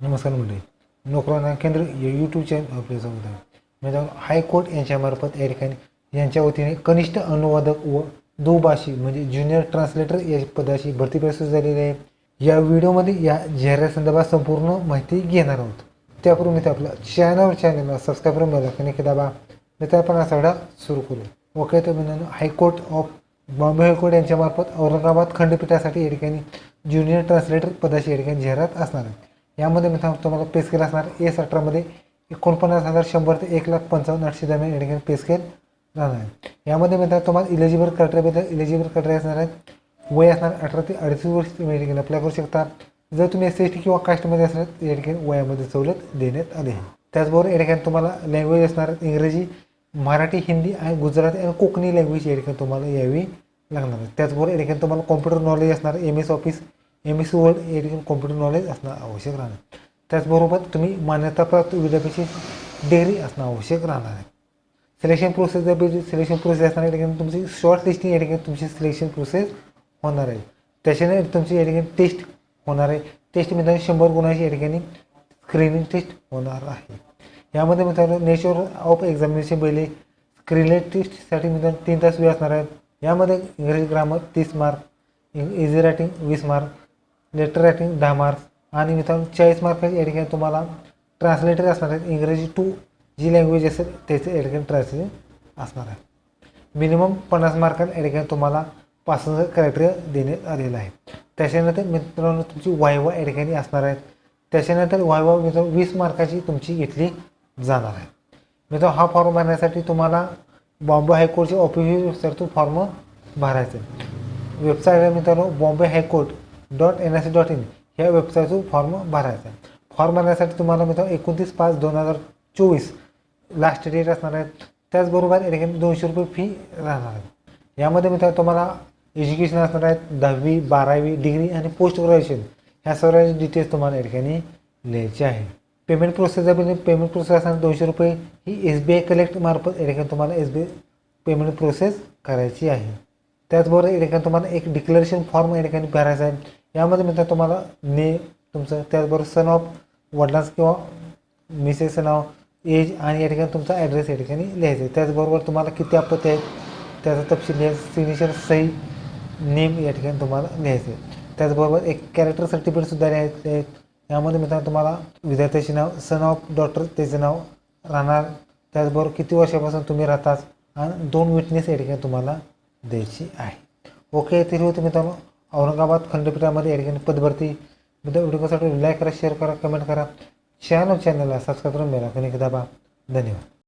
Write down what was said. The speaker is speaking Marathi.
नमस्कार मंडळी. नोकरांना केंद्र यूट्यूब चॅनल आपले स्वागत आहे. हायकोर्ट यांच्यामार्फत या ठिकाणी यांच्या वतीने कनिष्ठ अनुवादक व दुभाषी म्हणजे ज्युनियर ट्रान्सलेटर या पदाची भरती प्रस्तुत झालेली आहे. या व्हिडिओमध्ये या जाहिरात संपूर्ण माहिती घेणार आहोत. त्यापूर्वी मित्र आपलं चॅनल चॅनलला सबस्क्राईब करून बघा की दाबा. तर आपण सगळा सुरू करू. ओके तर मित्रांनो हायकोर्ट ऑफ बॉम्बे हायकोर्ट यांच्यामार्फत औरंगाबाद खंडपीठासाठी या ठिकाणी ज्युनियर ट्रान्सलेटर पदाची या ठिकाणी जाहिरात असणार आहे. यामध्ये मी तुम्हाला पे स्केल असणार. एस अठरामध्ये एकोणपन्नास हजार शंभर ते एक लाख पंचावन्न आठशे दरम्यान या ठिकाणी पे स्केल राहणार आहे यामध्ये मित्रांनो तुम्हाला इलिजिबल क्रायटेरियाबद्दल इलिजिबल क्रायटेरिया असणार आहेत. वय असणार अठरा ते अडतीस वर्ष तुम्ही या ठिकाणी अप्लाय करू शकता. जर तुम्ही एस एस टी किंवा कास्टमध्ये असणार तर या ठिकाणी वयामध्ये सवलत देण्यात आली आहे. त्याचबरोबर या ठिकाणी तुम्हाला लँग्वेज असणार इंग्रजी मराठी हिंदी आणि गुजराती आणि कोकणी लँग्वेज या ठिकाणी तुम्हाला यावी लागणार आहे त्याचबरोबर या ठिकाणी तुम्हाला कॉम्प्युटर नॉलेज असणार. M S office M S word world ठिकाणी कॉम्प्युटर नॉलेज असणं आवश्यक राहणार. त्याचबरोबर तुम्ही मान्यताप्राप्त विद्यापीठाची डिग्री असणं आवश्यक राहणार आहे. सिलेक्शन प्रोसेस जर सिलेक्शन प्रोसेस असणार या ठिकाणी तुमची शॉर्ट लिस्टिंग या ठिकाणी तुमची सिलेक्शन प्रोसेस होणार आहे. त्याच्याने तुमची या ठिकाणी टेस्ट होणार आहे. टेस्ट मित्रांनो शंभर गुणाची या ठिकाणी स्क्रीनिंग टेस्ट होणार आहे. यामध्ये मित्रांनो नेचर ऑफ एक्झामिनेशन पहिले स्क्रीनिंग टेस्टसाठी मित्रांनो तीन तास वेळ असणार आहे. यामध्ये इंग्रजी ग्रामर तीस मार्क इझी रायटिंग वीस मार्क लेटर रायटिंग दहा मार्क्स आणि मित्रांनो चाळीस मार्काची या ठिकाणी तुम्हाला ट्रान्सलेटर असणार आहेत. इंग्रजी टू जी लँग्वेज असेल त्याचं या ठिकाणी ट्रान्सलेशन असणार आहे. मिनिमम पन्नास मार्कात या ठिकाणी तुम्हाला पासिंग क्रायटेरिया देण्यात आलेलं आहे. त्याच्यानंतर मित्रांनो तुमची वायवा या ठिकाणी असणार आहेत. त्याच्यानंतर वायवा मित्रांनो वीस मार्काची तुमची घेतली जाणार आहे. मित्रांनो हा फॉर्म भरण्यासाठी तुम्हाला बॉम्बे हायकोर्टच्या ऑफिशियल वेबसाईटतून फॉर्म भरायचं आहे. वेबसाईट आहे मित्रांनो Bombay high court dot N S dot in ह्या वेबसाईटतून फॉर्म भरायचा आहे. फॉर्म भरण्यासाठी तुम्हाला मित्रांनो एकोणतीस पाच दोन हजार चोवीस लास्ट डेट असणार आहे. त्याचबरोबर या दोनशे रुपये फी राहणार आहे. यामध्ये मित्रांनो तुम्हाला एज्युकेशन असणार आहेत दहावी बारावी डिग्री आणि पोस्ट ग्रॅज्युएशन ह्या सर्व डिटेल्स तुम्हाला या ठिकाणी लिहायचे आहे. पेमेंट प्रोसेस जर पेमेंट प्रोसेस असणार दोनशे रुपये. ही एस बी आय कलेक्ट मार्फत या ठिकाणी तुम्हाला S B I payment process करायची आहे. त्याचबरोबर या ठिकाणी तुम्हाला एक डिक्लेरेशन फॉर्म या ठिकाणी भरायचा आहे. यामध्ये मित्र तुम्हाला ने तुमचं त्याचबरोबर सन ऑफ वडिलांचं किंवा मिसेसचं नाव एज आणि या ठिकाणी तुमचा ॲड्रेस या ठिकाणी लिहायचा आहे. त्याचबरोबर तुम्हाला किती आपत्ती आहेत त्याचा तपशील लिहायचं सिग्नेचर सही नेम या ठिकाणी तुम्हाला लिहायचं आहे. त्याचबरोबर एक कॅरेक्टर सर्टिफिकेटसुद्धा लिहायचे आहेत यामध्ये मित्रांनो तुम्हाला विद्यार्थ्याचे नाव सन ऑफ डॉक्टर त्याचं नाव राहणार. त्याचबरोबर किती वर्षापासून तुम्ही राहतात आणि दोन विटनेस या ठिकाणी तुम्हाला द्यायची आहे. ओके तरी होते मित्रांनो. औरंगाबाद खंडपीठामध्ये या ठिकाणी पदभरती. मित्र व्हिडिओसाठी लाईक करा शेअर करा कमेंट करा. चॅनल चॅनलला सबस्क्राईब करून मिळा कधी दाबा. धन्यवाद.